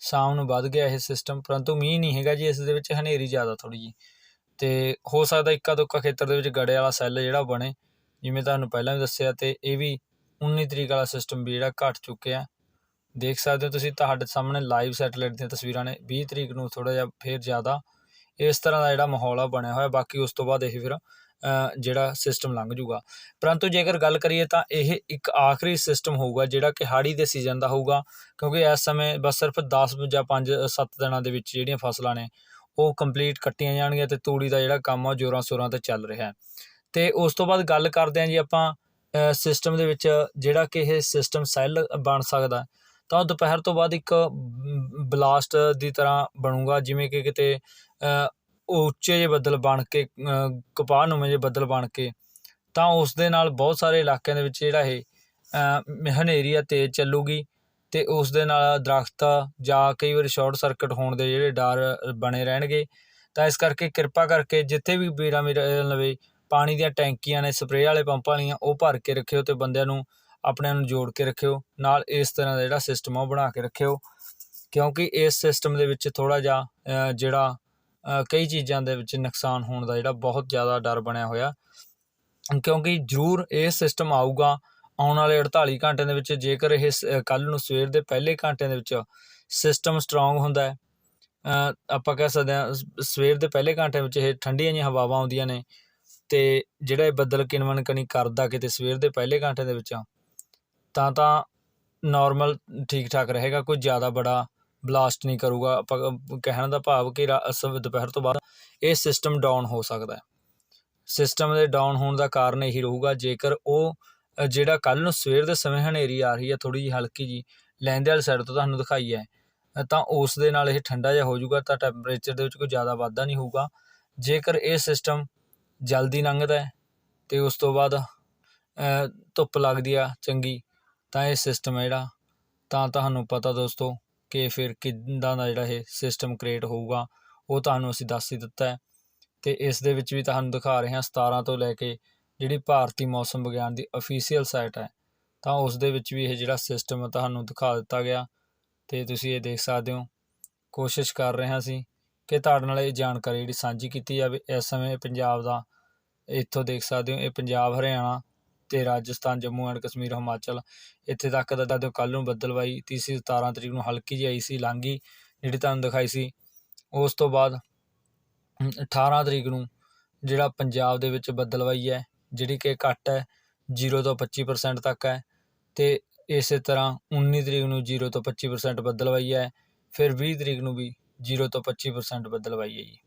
ਸ਼ਾਮ ਨੂੰ ਵੱਧ ਗਿਆ ਇਹ ਸਿਸਟਮ ਪਰੰਤੂ ਮੀਂਹ ਨਹੀਂ ਹੈਗਾ ਜੀ, ਇਸ ਦੇ ਵਿੱਚ ਹਨੇਰੀ ਜ਼ਿਆਦਾ ਥੋੜੀ ਜੀ। ਤੇ ਹੋ ਸਕਦਾ ਇੱਕਾ ਦੁੱਕਾ ਖੇਤਰ ਦੇ ਵਿੱਚ ਗੜੇ ਵਾਲਾ ਸੈੱਲ ਜਿਹੜਾ ਬਣੇ, ਜਿਵੇਂ ਤੁਹਾਨੂੰ ਪਹਿਲਾਂ ਵੀ ਦੱਸਿਆ ਤੇ ਇਹ ਵੀ 19 ਤਰੀਕ ਵਾਲਾ ਸਿਸਟਮ ਵੀ ਜਿਹੜਾ ਘਟ ਚੁੱਕਿਆ। ਦੇਖ ਸਕਦੇ ਹੋ ਤੁਸੀਂ ਤੁਹਾਡੇ ਸਾਹਮਣੇ ਲਾਈਵ ਸੈਟੇਲਾਈਟ ਦੀਆਂ ਤਸਵੀਰਾਂ ਨੇ 20 ਤਰੀਕ ਨੂੰ ਥੋੜਾ ਜਿਹਾ ਫੇਰ ਜ਼ਿਆਦਾ ਇਸ ਤਰ੍ਹਾਂ ਦਾ ਜਿਹੜਾ ਮਾਹੌਲ ਆ, ਬਣਿਆ ਹੋਇਆ। ਬਾਕੀ ਉਸ ਤੋਂ ਬਾਅਦ ਇਹ ਫਿਰ ਜਿਹੜਾ ਸਿਸਟਮ ਲੰਘ ਜੂਗਾ ਪਰੰਤੂ ਜੇਕਰ ਗੱਲ ਕਰੀਏ ਤਾਂ ਇਹ ਇੱਕ ਆਖਰੀ ਸਿਸਟਮ ਹੋਊਗਾ, ਜਿਹੜਾ ਕਿ ਹਾੜੀ ਦੇ ਸੀਜ਼ਨ ਦਾ ਹੋਊਗਾ, ਕਿਉਂਕਿ ਇਸ ਸਮੇਂ ਬਸ ਸਿਰਫ 10 ਜਾਂ 5 7 ਦਿਨਾਂ ਦੇ ਵਿੱਚ ਜਿਹੜੀਆਂ ਫਸਲਾਂ ਨੇ, ਉਹ ਕੰਪਲੀਟ ਕੱਟੀਆਂ ਜਾਣਗੀਆਂ ਤੇ ਤੂੜੀ ਦਾ ਜਿਹੜਾ ਕੰਮ ਆ, ਉਹ ਜ਼ੋਰਾਂ ਸ਼ੋਰਾਂ ਤੇ ਚੱਲ ਰਿਹਾ ਹੈ। ਤੇ ਉਸ ਤੋਂ ਬਾਅਦ ਗੱਲ ਕਰਦੇ ਹਾਂ ਜੀ ਆਪਾਂ ਸਿਸਟਮ ਦੇ ਵਿੱਚ ਜਿਹੜਾ ਕਿ ਇਹ ਸਿਸਟਮ ਸੈੱਲ ਬਣ ਸਕਦਾ ਤਾਂ ਉਹ ਦੁਪਹਿਰ ਤੋਂ ਬਾਅਦ ਇੱਕ ਬਲਾਸਟ ਦੀ ਤਰ੍ਹਾਂ ਬਣੂਗਾ, ਜਿਵੇਂ ਕਿ ਕਿਤੇ ਉੱਚੇ ਜਿਹੇ ਬੱਦਲ ਬਣ ਕੇ ਕਪਾਹ ਨੂੰਵੇਂ ਜਿਹੇ ਬੱਦਲ ਬਣ ਕੇ ਤਾਂ ਉਸ ਦੇ ਨਾਲ ਬਹੁਤ ਸਾਰੇ ਇਲਾਕਿਆਂ ਦੇ ਵਿੱਚ ਜਿਹੜਾ ਇਹ ਅ, ਹਨੇਰੀ ਆ ਤੇਜ਼ ਚੱਲੂਗੀ ਅਤੇ ਉਸ ਦੇ ਨਾਲ ਦਰੱਖਤ ਜਾਂ ਕਈ ਵਾਰੀ ਸ਼ੋਰਟ ਸਰਕਟ ਹੋਣ ਦੇ ਜਿਹੜੇ ਡਰ ਬਣੇ ਰਹਿਣਗੇ। ਤਾਂ ਇਸ ਕਰਕੇ ਕਿਰਪਾ ਕਰਕੇ ਜਿੱਥੇ ਵੀ ਵੀਰਾਂ ਮੇਰੇ ਲਵੇ ਪਾਣੀ ਦੀਆਂ ਟੈਂਕੀਆਂ ਨੇ ਸਪਰੇਅ ਵਾਲੇ ਪੰਪਾਂ ਵਾਲੀਆਂ ਉਹ ਭਰ ਕੇ ਰੱਖਿਓ ਅਤੇ ਬੰਦਿਆਂ ਨੂੰ ਆਪਣਿਆਂ ਨੂੰ ਜੋੜ ਕੇ ਰੱਖਿਓ। ਨਾਲ ਇਸ ਤਰ੍ਹਾਂ ਦਾ ਜਿਹੜਾ ਸਿਸਟਮ ਆ ਉਹ ਬਣਾ ਕੇ ਰੱਖਿਓ। ਕਿਉਂਕਿ ਇਸ ਸਿਸਟਮ ਦੇ ਵਿੱਚ ਥੋੜ੍ਹਾ ਜਿਹਾ ਜਿਹੜਾ ਕਈ ਚੀਜ਼ਾਂ ਦੇ ਵਿੱਚ ਨੁਕਸਾਨ ਹੋਣ ਦਾ ਜਿਹੜਾ ਬਹੁਤ ਜ਼ਿਆਦਾ ਡਰ ਬਣਿਆ ਹੋਇਆ। ਕਿਉਂਕਿ ਜ਼ਰੂਰ ਇਹ ਸਿਸਟਮ ਆਊਗਾ ਆਉਣ ਵਾਲੇ 48 ਘੰਟਿਆਂ ਦੇ ਵਿੱਚ, ਜੇਕਰ ਇਹ ਕੱਲ ਨੂੰ ਸਵੇਰ ਦੇ ਪਹਿਲੇ ਘੰਟਿਆਂ ਦੇ ਵਿੱਚ ਸਿਸਟਮ ਸਟਰੋਂਗ ਹੁੰਦਾ ਹੈ ਆਪਾਂ ਕਹਿ ਸਕਦੇ ਹਾਂ ਸਵੇਰ ਦੇ ਪਹਿਲੇ ਘੰਟਿਆਂ ਵਿੱਚ ਇਹ ਠੰਡੀਆਂ ਜਿਹੀਆਂ ਹਵਾਵਾਂ ਆਉਂਦੀਆਂ ਨੇ ਤੇ ਜਿਹੜਾ ਇਹ ਬੱਦਲ ਕਿਣਵਣ ਕਣੀ ਕਰਦਾ ਕਿਤੇ ਸਵੇਰ ਦੇ ਪਹਿਲੇ ਘੰਟੇ ਦੇ ਵਿੱਚ, ਤਾਂ ਤਾਂ ਨਾਰਮਲ ਠੀਕ ਠਾਕ ਰਹੇਗਾ, ਕੋਈ ਜ਼ਿਆਦਾ ਬੜਾ ਬਲਾਸਟ ਨਹੀਂ ਕਰੂਗਾ। ਆਪਾਂ ਕਹਿਣ ਦਾ ਭਾਵ ਕਿ ਰਾ- ਦੁਪਹਿਰ ਤੋਂ ਬਾਅਦ ਇਹ ਸਿਸਟਮ ਡਾਊਨ ਹੋ ਸਕਦਾ ਸਿਸਟਮ ਦੇ ਡਾਊਨ ਹੋਣ ਦਾ ਕਾਰਨ ਇਹੀ ਰਹੂਗਾ, ਜੇਕਰ ਉਹ ਜਿਹੜਾ ਕੱਲ ਨੂੰ ਸਵੇਰ ਦੇ ਸਮੇਂ ਹਨੇਰੀ ਆ ਰਹੀ ਹੈ ਥੋੜੀ ਜਿਹੀ ਹਲਕੀ ਜੀ ਲੈਂਦੇ ਵਾਲੀ ਸਾਈਡ ਤੋਂ ਤੁਹਾਨੂੰ ਦਿਖਾਈ ਹੈ ਤਾਂ ਉਸ ਦੇ ਨਾਲ ਇਹ ਠੰਡਾ ਜਿਹਾ ਹੋ ਜਾਊਗਾ, ਤਾਂ ਟੈਂਪਰੇਚਰ ਦੇ ਵਿੱਚ ਕੋਈ ਜ਼ਿਆਦਾ ਵਾਧਾ ਨਹੀਂ ਹੋਊਗਾ। ਜੇਕਰ ਇਹ ਸਿਸਟਮ ਜਲਦੀ ਲੰਘਦਾ ਹੈ ਤੇ ਉਸ ਤੋਂ ਬਾਅਦ ਧੁੱਪ ਲੱਗਦੀ ਆ ਚੰਗੀ, ਤਾਂ ਇਹ ਸਿਸਟਮ ਹੈ ਜਿਹੜਾ, ਤਾਂ ਤੁਹਾਨੂੰ ਪਤਾ ਦੋਸਤੋ। ਕਿ ਫਿਰ ਕਿੱਦਾਂ ਦਾ ਜਿਹੜਾ ਇਹ ਸਿਸਟਮ ਕ੍ਰੀਏਟ ਹੋਊਗਾ, ਉਹ ਤੁਹਾਨੂੰ ਅਸੀਂ ਦੱਸ ਹੀ ਦਿੱਤਾ ਹੈ। ਤੇ ਇਸ ਦੇ ਵਿੱਚ ਵੀ ਤੁਹਾਨੂੰ ਦਿਖਾ ਰਹੇ ਹਾਂ 17 ਤੋਂ ਲੈ ਕੇ ਜਿਹੜੀ ਭਾਰਤੀ ਮੌਸਮ ਵਿਗਿਆਨ ਦੀ ਅਫੀਸ਼ੀਅਲ ਸਾਈਟ ਹੈ। ਤਾਂ ਉਸ ਦੇ ਵਿੱਚ ਵੀ ਇਹ ਜਿਹੜਾ ਸਿਸਟਮ ਤੁਹਾਨੂੰ ਦਿਖਾ ਦਿੱਤਾ ਗਿਆ। ਅਤੇ ਤੁਸੀਂ ਇਹ ਦੇਖ ਸਕਦੇ ਹੋ, ਕੋਸ਼ਿਸ਼ ਕਰ ਰਹੇ ਹਾਂ ਅਸੀਂ ਕਿ ਤੁਹਾਡੇ ਨਾਲ ਇਹ ਜਾਣਕਾਰੀ ਜਿਹੜੀ ਸਾਂਝੀ ਕੀਤੀ ਜਾਵੇ। ਇਸ ਸਮੇਂ ਪੰਜਾਬ ਦਾ, ਇੱਥੋਂ ਦੇਖ ਸਕਦੇ ਹੋ, ਇਹ ਪੰਜਾਬ, ਹਰਿਆਣਾ ਅਤੇ ਰਾਜਸਥਾਨ ਜੰਮੂ ਐਂਡ ਕਸ਼ਮੀਰ ਹਿਮਾਚਲ। ਇੱਥੇ ਤੱਕ ਦਾ ਦੱਸੋ ਕੱਲ ਨੂੰ ਬੱਦਲਵਾਈ ਤੀਸਰੀ 17 ਤਰੀਕ ਨੂੰ ਹਲਕੀ ਜਿਹੀ ਆਈ ਸੀ ਲਾਂਗੀ ਜਿਹੜੀ ਤੁਹਾਨੂੰ ਦਿਖਾਈ ਸੀ। ਉਸ ਤੋਂ ਬਾਅਦ ਅਮ, 18 ਤਰੀਕ ਨੂੰ ਜਿਹੜਾ ਪੰਜਾਬ ਦੇ ਵਿੱਚ ਬੱਦਲਵਾਈ ਹੈ ਜਿਹੜੀ ਕਿ ਘੱਟ ਹੈ ਜੀਰੋ ਤੋਂ 25% ਤੱਕ ਹੈ। ਅਤੇ ਇਸੇ ਤਰ੍ਹਾਂ 19 ਤਰੀਕ ਨੂੰ ਜੀਰੋ ਤੋਂ 25% ਬੱਦਲਵਾਈ ਹੈ ਫਿਰ ਵੀਹ ਤਰੀਕ ਨੂੰ ਵੀ ਜੀਰੋ ਤੋਂ 25% ਬੱਦਲਵਾਈ ਹੈ ਜੀ।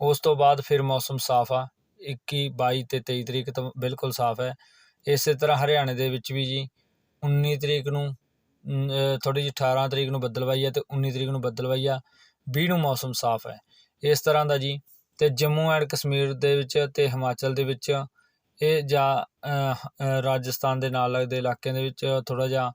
ਉਸ ਤੋਂ ਬਾਅਦ ਫਿਰ ਮੌਸਮ ਸਾਫ਼ ਆ ਇੱਕੀ ਬਾਈ ਅਤੇ ਤੇਈ ਤਰੀਕ ਤੋਂ ਬਿਲਕੁਲ ਸਾਫ਼ ਹੈ। ਇਸੇ ਤਰ੍ਹਾਂ ਹਰਿਆਣੇ ਦੇ ਵਿੱਚ ਵੀ ਜੀ 19 ਤਰੀਕ ਨੂੰ ਥੋੜ੍ਹੀ ਜਿਹੀ 18 ਤਰੀਕ ਨੂੰ ਬੱਦਲਵਾਈ ਹੈ ਅਤੇ ਉੱਨੀ ਤਰੀਕ ਨੂੰ ਬੱਦਲਵਾਈ ਆ, ਵੀਹ ਨੂੰ ਮੌਸਮ ਸਾਫ਼ ਹੈ। ਇਸ ਤਰ੍ਹਾਂ ਦਾ ਜੀ ਅਤੇ ਜੰਮੂ ਐਂਡ ਕਸ਼ਮੀਰ ਦੇ ਵਿੱਚ ਅਤੇ ਹਿਮਾਚਲ ਦੇ ਵਿੱਚ ਇਹ ਜਾਂ ਰਾਜਸਥਾਨ ਦੇ ਨਾਲ ਲੱਗਦੇ ਇਲਾਕਿਆਂ ਦੇ ਵਿੱਚ ਥੋੜ੍ਹਾ ਜਿਹਾ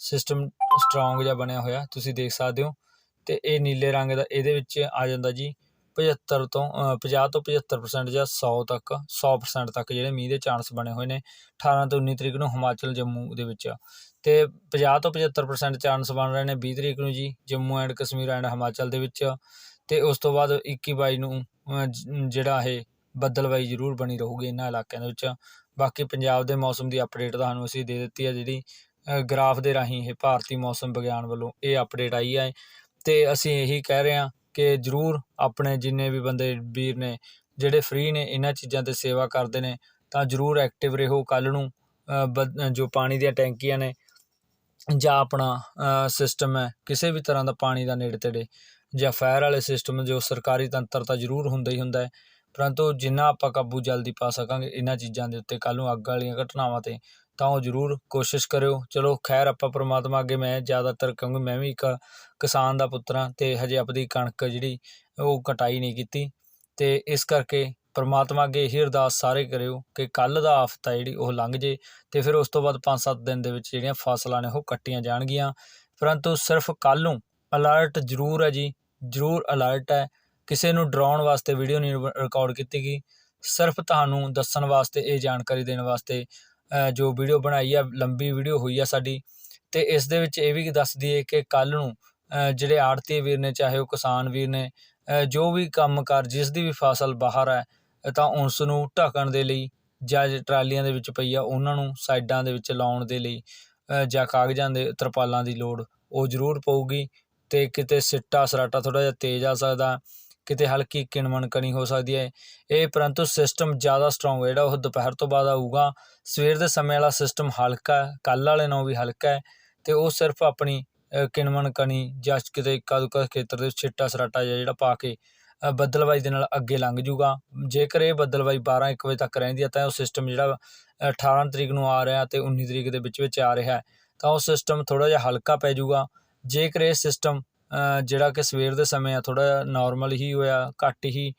ਸਿਸਟਮ ਸਟਰੋਂਗ ਜਿਹਾ ਬਣਿਆ ਹੋਇਆ, ਤੁਸੀਂ ਦੇਖ ਸਕਦੇ ਹੋ। ਅਤੇ ਇਹ ਨੀਲੇ ਰੰਗ ਦਾ ਇਹਦੇ ਵਿੱਚ ਆ ਜਾਂਦਾ ਜੀ 75 ਤੋਂ ਪੰਜਾਹ ਤੋਂ 75% ਜਾਂ ਸੌ ਤੱਕ 100% ਤੱਕ ਜਿਹੜੇ ਮੀਂਹ ਦੇ ਚਾਂਸ ਬਣੇ ਹੋਏ ਨੇ 18 ਤੋਂ 19 ਤਰੀਕ ਨੂੰ ਹਿਮਾਚਲ ਜੰਮੂ ਦੇ ਵਿੱਚ। ਅਤੇ ਪੰਜਾਹ ਤੋਂ 75% ਚਾਂਸ ਬਣ ਰਹੇ ਨੇ ਵੀਹ ਤਰੀਕ ਨੂੰ ਜੀ ਜੰਮੂ ਐਂਡ ਕਸ਼ਮੀਰ ਐਂਡ ਹਿਮਾਚਲ ਦੇ ਵਿੱਚ। ਅਤੇ ਉਸ ਤੋਂ ਬਾਅਦ ਇੱਕੀ ਬਾਈ ਨੂੰ ਜਿਹੜਾ ਇਹ ਬੱਦਲਵਾਈ ਜ਼ਰੂਰ ਬਣੀ ਰਹੂਗੀ ਇਹਨਾਂ ਇਲਾਕਿਆਂ ਦੇ ਵਿੱਚ। ਬਾਕੀ ਪੰਜਾਬ ਦੇ ਮੌਸਮ ਦੀ ਅਪਡੇਟ ਤੁਹਾਨੂੰ ਅਸੀਂ ਦੇ ਦਿੱਤੀ ਹੈ ਜਿਹੜੀ ਅ, ਗ੍ਰਾਫ ਦੇ ਰਾਹੀਂ ਇਹ ਭਾਰਤੀ ਮੌਸਮ ਵਿਗਿਆਨ ਵੱਲੋਂ ਇਹ ਅਪਡੇਟ ਆਈ ਹੈ। ਅਤੇ ਅਸੀਂ ਇਹੀ ਕਹਿ ਰਹੇ ਹਾਂ ਕਿ ਜ਼ਰੂਰ ਆਪਣੇ ਜਿੰਨੇ ਵੀ ਬੰਦੇ ਵੀਰ ਨੇ, ਜਿਹੜੇ ਫ੍ਰੀ ਨੇ, ਇਹਨਾਂ ਚੀਜ਼ਾਂ ਤੇ ਸੇਵਾ ਕਰਦੇ ਨੇ, ਤਾਂ ਜ਼ਰੂਰ ਐਕਟਿਵ ਰਹੋ। ਕੱਲ੍ਹ ਨੂੰ ਬ- ਜੋ ਪਾਣੀ ਦੀਆਂ ਟੈਂਕੀਆਂ ਨੇ ਜਾਂ ਆਪਣਾ ਸਿਸਟਮ ਹੈ, ਕਿਸੇ ਵੀ ਤਰ੍ਹਾਂ ਦਾ ਪਾਣੀ ਦਾ ਨੇੜੇ ਤੇੜੇ ਜਾਂ ਫਾਇਰ ਵਾਲੇ ਸਿਸਟਮ ਜੋ ਸਰਕਾਰੀ ਤੰਤਰ ਤਾਂ ਜ਼ਰੂਰ ਹੁੰਦਾ ਹੀ ਹੁੰਦਾ ਹੈ। ਪਰੰਤੂ ਜਿੰਨਾ ਆਪਾਂ ਕਾਬੂ ਜਲਦੀ ਪਾ ਸਕਾਂਗੇ, ਇਹਨਾਂ ਚੀਜ਼ਾਂ ਦੇ ਉੱਤੇ ਕੱਲ੍ਹ ਨੂੰ ਅੱਗ ਵਾਲੀਆਂ ਘਟਨਾਵਾਂ ਤੇ ਤਾਂ ਉਹ ਜ਼ਰੂਰ ਕੋਸ਼ਿਸ਼ ਕਰਿਓ। ਚਲੋ, ਖੈਰ, ਆਪਾਂ ਪਰਮਾਤਮਾ ਅੱਗੇ ਮੈਂ ਜ਼ਿਆਦਾਤਰ ਕਿਉਂਕਿ ਮੈਂ ਵੀ ਇੱਕ ਕਿਸਾਨ ਦਾ ਪੁੱਤਰ ਹਾਂ ਅਤੇ ਹਜੇ ਆਪਣੀ ਕਣਕ ਜਿਹੜੀ ਉਹ ਕਟਾਈ ਨਹੀਂ ਕੀਤੀ। ਅਤੇ ਇਸ ਕਰਕੇ ਪਰਮਾਤਮਾ ਅੱਗੇ ਇਹੀ ਅਰਦਾਸ ਸਾਰੇ ਕਰਿਓ ਕਿ ਕੱਲ੍ਹ ਦਾ ਆਫਤ ਹੈ ਜਿਹੜੀ ਉਹ ਲੰਘ ਜੇ ਅਤੇ ਫਿਰ ਉਸ ਤੋਂ ਬਾਅਦ 5-7 ਦਿਨ ਦੇ ਵਿੱਚ ਜਿਹੜੀਆਂ ਫਸਲਾਂ ਨੇ ਉਹ ਕੱਟੀਆਂ ਜਾਣਗੀਆਂ। ਪਰੰਤੂ ਸਿਰਫ ਕੱਲ੍ਹ ਨੂੰ ਅਲਰਟ ਜ਼ਰੂਰ ਹੈ ਜੀ, ਜ਼ਰੂਰ ਅਲਰਟ ਹੈ। ਕਿਸੇ ਨੂੰ ਡਰਾਉਣ ਵਾਸਤੇ ਵੀਡੀਓ ਨਹੀਂ ਰਿਕਾਰਡ ਕੀਤੀ ਗਈ। ਸਿਰਫ ਤੁਹਾਨੂੰ ਦੱਸਣ ਵਾਸਤੇ, ਇਹ ਜਾਣਕਾਰੀ ਦੇਣ ਵਾਸਤੇ ਜੋ ਵੀਡੀਓ ਬਣਾਈ ਆ, ਲੰਬੀ ਵੀਡੀਓ ਹੋਈ ਆ ਸਾਡੀ ਅਤੇ ਇਸ ਦੇ ਵਿੱਚ ਇਹ ਵੀ ਦੱਸ ਦਈਏ ਕਿ ਕੱਲ੍ਹ ਨੂੰ ਜਿਹੜੇ ਆੜਤੀ ਵੀਰ ਨੇ, ਚਾਹੇ ਉਹ ਕਿਸਾਨ ਵੀਰ ਨੇ ਜੋ ਵੀ ਕੰਮ ਕਾਰ, ਜਿਸ ਦੀ ਵੀ ਫਸਲ ਬਾਹਰ ਹੈ ਤਾਂ ਉਸ ਨੂੰ ਢੱਕਣ ਦੇ ਲਈ, ਜਾਂ ਟਰਾਲੀਆਂ ਦੇ ਵਿੱਚ ਪਈ ਆ, ਉਹਨਾਂ ਨੂੰ ਸਾਈਡਾਂ ਦੇ ਵਿੱਚ ਲਾਉਣ ਦੇ ਲਈ ਜਾਂ ਕਾਗਜ਼ਾਂ ਦੇ ਤਰਪਾਲਾਂ ਦੀ ਲੋੜ, ਉਹ ਜ਼ਰੂਰ ਪਊਗੀ ਅਤੇ ਕਿਤੇ ਸਿੱਟਾ ਸਰਾਟਾ ਥੋੜ੍ਹਾ ਜਿਹਾ ਤੇਜ਼ ਆ ਸਕਦਾ, ਕਿਤੇ ਹਲਕੀ ਕਿਣਮਣ ਕਣੀ ਹੋ ਸਕਦੀ ਹੈ। ਇਹ ਪਰੰਤੂ ਸਿਸਟਮ ਜ਼ਿਆਦਾ ਸਟਰੋਂਗ ਜਿਹੜਾ ਉਹ ਦੁਪਹਿਰ ਤੋਂ ਬਾਅਦ ਆਊਗਾ ਸਵੇਰ ਦੇ ਸਮੇਂ ਵਾਲਾ ਸਿਸਟਮ ਹਲਕਾ ਕੱਲ੍ਹ ਵਾਲੇ ਨਾਲੋਂ ਵੀ ਹਲਕਾ ਹੈ ਅਤੇ ਉਹ ਸਿਰਫ ਆਪਣੀ ਅ, ਕਿਣਮਣ ਕਣੀ ਜਾਂ ਕਿਤੇ ਇੱਕਾ ਦੁੱਕਾ ਖੇਤਰ ਦੇ ਵਿੱਚ ਛਿੱਟਾ ਸਰਾਟਾ ਜਿਹਾ ਜਿਹੜਾ ਪਾ ਕੇ ਅ, ਦੇ ਨਾਲ ਅੱਗੇ ਲੰਘ ਜੂਗਾ। ਜੇਕਰ ਇਹ ਬੱਦਲਵਾਈ 12 1 ਵਜੇ ਤੱਕ ਰਹਿੰਦੀ ਹੈ ਤਾਂ ਉਹ ਸਿਸਟਮ ਜਿਹੜਾ ਅ, 18 ਤਰੀਕ ਨੂੰ ਆ ਰਿਹਾ ਅਤੇ ਉੱਨੀ ਤਰੀਕ ਦੇ ਵਿੱਚ ਵਿੱਚ ਆ ਰਿਹਾ ਤਾਂ ਉਹ ਸਿਸਟਮ ਥੋੜ੍ਹਾ ਜਿਹਾ ਹਲਕਾ ਪੈ ਜਾਊਗਾ ਜੇਕਰ ਇਹ ਸਿਸਟਮ ਜਿਹੜਾ ਕਿ ਸਵੇਰ ਦੇ ਸਮੇਂ ਆ ਥੋੜ੍ਹਾ ਜਿਹਾ ਨਾਰਮਲ ਹੀ ਹੋਇਆ ਘੱਟ ਹੀ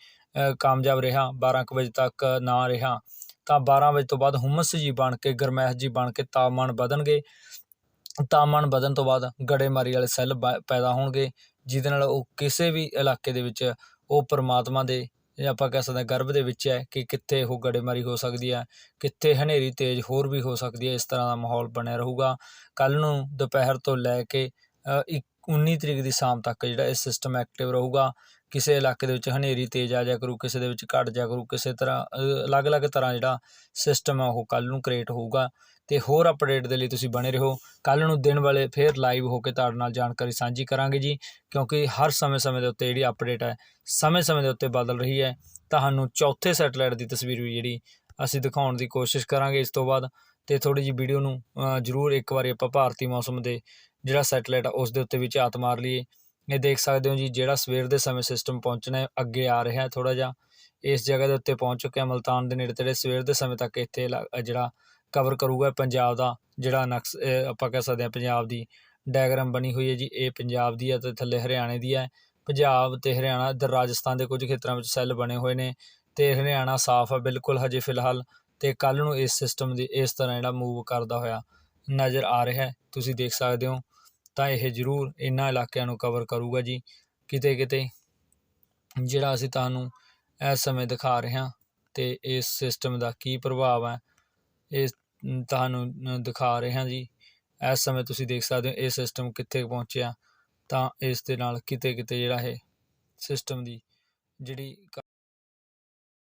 ਕਾਮਯਾਬ ਰਿਹਾ 12 ਕੁ ਵਜੇ ਤੱਕ ਨਾ ਰਿਹਾ ਤਾਂ 12 ਵਜੇ ਤੋਂ ਬਾਅਦ ਹੁਮਸ ਜੀ ਬਣ ਕੇ, ਗਰਮੈਸ਼ ਜੀ ਬਣ ਕੇ ਤਾਪਮਾਨ ਵਧਣਗੇ। ਤਾਪਮਾਨ ਵਧਣ ਤੋਂ ਬਾਅਦ ਗੜੇਮਾਰੀ ਵਾਲੇ ਸੈੱਲ ਬ- ਪੈਦਾ ਹੋਣਗੇ, ਜਿਹਦੇ ਨਾਲ ਉਹ ਕਿਸੇ ਵੀ ਇਲਾਕੇ ਦੇ ਵਿੱਚ ਉਹ ਪਰਮਾਤਮਾ ਦੇ ਜਾਂ ਆਪਾਂ ਕਹਿ ਸਕਦੇ ਹਾਂ ਗਰਭ ਦੇ ਵਿੱਚ ਹੈ ਕਿ ਕਿੱਥੇ ਉਹ ਗੜੇਮਾਰੀ ਹੋ ਸਕਦੀ ਹੈ, ਕਿੱਥੇ ਹਨੇਰੀ ਤੇਜ਼ ਹੋਰ ਵੀ ਹੋ ਸਕਦੀ ਹੈ, ਇਸ ਤਰ੍ਹਾਂ ਦਾ ਮਾਹੌਲ ਬਣਿਆ ਰਹੂਗਾ। ਕੱਲ ਨੂੰ ਦੁਪਹਿਰ ਤੋਂ ਲੈ ਕੇ ਇੱਕ 19 ਤਰੀਕ ਦੀ ਸ਼ਾਮ ਤੱਕ ਜਿਹੜਾ ਇਹ ਸਿਸਟਮ ਐਕਟਿਵ ਰਹੂਗਾ ਕਿਸੇ ਇਲਾਕੇ ਦੇ ਵਿੱਚ ਹਨੇਰੀ ਤੇਜ਼ ਆ ਜਾ ਕਰੂ, ਕਿਸੇ ਦੇ ਵਿੱਚ ਘੱਟ ਜਾ ਕਰੂ, ਕਿਸੇ ਤਰ੍ਹਾਂ ਅਲੱਗ-ਅਲੱਗ ਤਰ੍ਹਾਂ ਜਿਹੜਾ ਸਿਸਟਮ ਆ ਉਹ ਕੱਲ੍ਹ ਨੂੰ ਕ੍ਰੀਏਟ ਹੋਊਗਾ ਅਤੇ ਹੋਰ ਅਪਡੇਟ ਦੇ ਲਈ ਤੁਸੀਂ ਬਣੇ ਰਹੋ। ਕੱਲ੍ਹ ਨੂੰ ਦਿਨ ਵਾਲੇ ਫੇਰ ਲਾਈਵ ਹੋ ਕੇ ਤੁਹਾਡੇ ਨਾਲ ਜਾਣਕਾਰੀ ਸਾਂਝੀ ਕਰਾਂਗੇ ਜੀ, ਕਿਉਂਕਿ ਹਰ ਸਮੇਂ-ਸਮੇਂ ਦੇ ਉੱਤੇ ਜਿਹੜੀ ਅਪਡੇਟ ਹੈ, ਸਮੇਂ-ਸਮੇਂ ਦੇ ਉੱਤੇ ਬਦਲ ਰਹੀ ਹੈ। ਤੁਹਾਨੂੰ ਚੌਥੇ ਸੈਟਲਾਈਟ ਦੀ ਤਸਵੀਰ ਵੀ ਜਿਹੜੀ ਅਸੀਂ ਦਿਖਾਉਣ ਦੀ ਕੋਸ਼ਿਸ਼ ਕਰਾਂਗੇ ਇਸ ਤੋਂ ਬਾਅਦ ਤੇ ਥੋੜੀ ਜਿਹੀ ਵੀਡੀਓ ਨੂੰ ਜ਼ਰੂਰ ਇੱਕ ਵਾਰੀ ਆਪਾਂ ਭਾਰਤੀ ਮੌਸਮ ਦੇ ਜਿਹੜਾ ਸੈਟਲਾਈਟ ਆ, ਉਸ ਦੇ ਉੱਤੇ ਵੀ ਝਾਤ ਮਾਰ ਲਈਏ। ਇਹ ਦੇਖ ਸਕਦੇ ਹੋ ਜੀ, ਜਿਹੜਾ ਸਵੇਰ ਦੇ ਸਮੇਂ ਸਿਸਟਮ ਪਹੁੰਚਣਾ ਅੱਗੇ ਆ ਰਿਹਾ ਥੋੜਾ ਜਿਹਾ। ਇਸ ਜਗ੍ਹਾ ਦੇ ਉੱਤੇ ਪਹੁੰਚ ਚੁੱਕਿਆ ਮਲਤਾਨ ਦੇ ਨੇੜੇ ਤੇੜੇ। ਸਵੇਰ ਦੇ ਸਮੇਂ ਤੱਕ ਇੱਥੇ ਇਲਾ- ਜਿਹੜਾ ਕਵਰ ਕਰੂਗਾ ਪੰਜਾਬ ਦਾ, ਜਿਹੜਾ ਨਕਸ ਆਪਾਂ ਕਹਿ ਸਕਦੇ ਹਾਂ ਪੰਜਾਬ ਦੀ ਡਾਇਗਰਾਮ ਬਣੀ ਹੋਈ ਹੈ ਜੀ। ਇਹ ਪੰਜਾਬ ਦੀ ਹੈ ਤੇ ਥੱਲੇ ਹਰਿਆਣੇ ਦੀ ਹੈ। ਪੰਜਾਬ ਤੇ ਹਰਿਆਣਾ ਇੱਧਰ ਰਾਜਸਥਾਨ ਦੇ ਕੁਝ ਖੇਤਰਾਂ ਵਿੱਚ ਸੈੱਲ ਬਣੇ ਹੋਏ ਨੇ ਤੇ ਹਰਿਆਣਾ ਸਾਫ਼ ਆ ਬਿਲਕੁਲ ਹਜੇ ਫਿਲਹਾਲ ਤੇ ਕੱਲ ਨੂੰ ਇਸ ਸਿਸਟਮ ਦੀ, ਇਸ ਤਰ੍ਹਾਂ ਜਿਹੜਾ ਮੂਵ ਕਰਦਾ ਹੋਇਆ ਨਜ਼ਰ ਆ ਰਿਹਾ ਤੁਸੀਂ ਦੇਖ ਸਕਦੇ ਹੋ ਤਾਂ ਇਹ ਜ਼ਰੂਰ ਇਹਨਾਂ ਇਲਾਕਿਆਂ ਨੂੰ ਕਵਰ ਕਰੂਗਾ ਜੀ। ਕਿਤੇ ਕਿਤੇ ਜਿਹੜਾ ਅਸੀਂ ਤੁਹਾਨੂੰ ਇਸ ਸਮੇਂ ਦਿਖਾ ਰਹੇ ਹਾਂ ਅਤੇ ਇਸ ਸਿਸਟਮ ਦਾ ਕੀ ਪ੍ਰਭਾਵ ਹੈ, ਇਹ ਤੁਹਾਨੂੰ ਦਿਖਾ ਰਹੇ ਹਾਂ ਜੀ। ਇਸ ਸਮੇਂ ਤੁਸੀਂ ਦੇਖ ਸਕਦੇ ਹੋ ਇਹ ਸਿਸਟਮ ਕਿੱਥੇ ਪਹੁੰਚਿਆ ਤਾਂ ਇਸ ਦੇ ਨਾਲ ਕਿਤੇ ਕਿਤੇ ਜਿਹੜਾ ਇਹ ਸਿਸਟਮ ਦੀ ਜਿਹੜੀ ਕ-